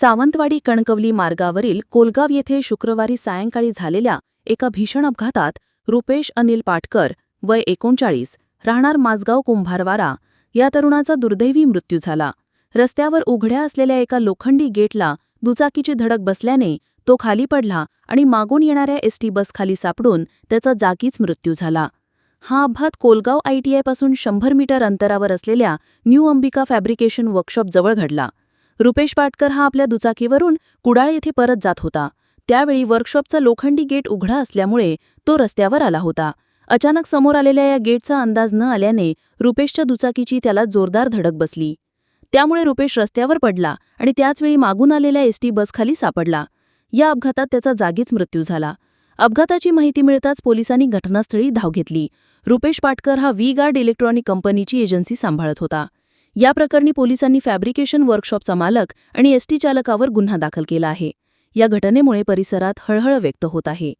सावंतवाडी कणकवली मार्गावरील कोलगाव येथे शुक्रवारी सायंकाळी झालेल्या एका भीषण अपघातात रुपेश अनिल पाटकर वय एकोणचाळीस राहणार माझगाव कुंभारवारा या तरुणाचा दुर्दैवी मृत्यू झाला. रस्त्यावर उघड्या असलेल्या एका लोखंडी गेटला दुचाकीची धडक बसल्याने तो खाली पडला आणि मागून येणाऱ्या एसटी बसखाली सापडून त्याचा जागीच मृत्यू झाला. हा अपघात कोलगाव आयटीआयपासून शंभर मीटर अंतरावर असलेल्या न्यू अंबिका फॅब्रिकेशन वर्कशॉप जवळ घडला. रुपेश पाटकर हा आपल्या दुचाकीवरून कुडाळ येथे परत जात होता. त्यावेळी वर्कशॉपचा लोखंडी गेट उघडा असल्यामुळे तो रस्त्यावर आला होता. अचानक समोर आलेल्या या गेटचा अंदाज न आल्याने रुपेशच्या दुचाकीची त्याला जोरदार धडक बसली. त्यामुळे रुपेश रस्त्यावर पडला आणि त्याचवेळी मागून आलेल्या एसटी बसखाली सापडला. या अपघातात त्याचा जागीच मृत्यू झाला. अपघाताची माहिती मिळताच पोलिसांनी घटनास्थळी धाव घेतली. रुपेश पाटकर हा व्ही गार्ड इलेक्ट्रॉनिक कंपनीची एजन्सी सांभाळत होता. या प्रकरणी पोलिसांनी फॅब्रिकेशन वर्कशॉपचा मालक आणि एसटी चालकावर गुन्हा दाखल केला आहे. या घटनेमुळे परिसरात हळहळ व्यक्त होत आहे.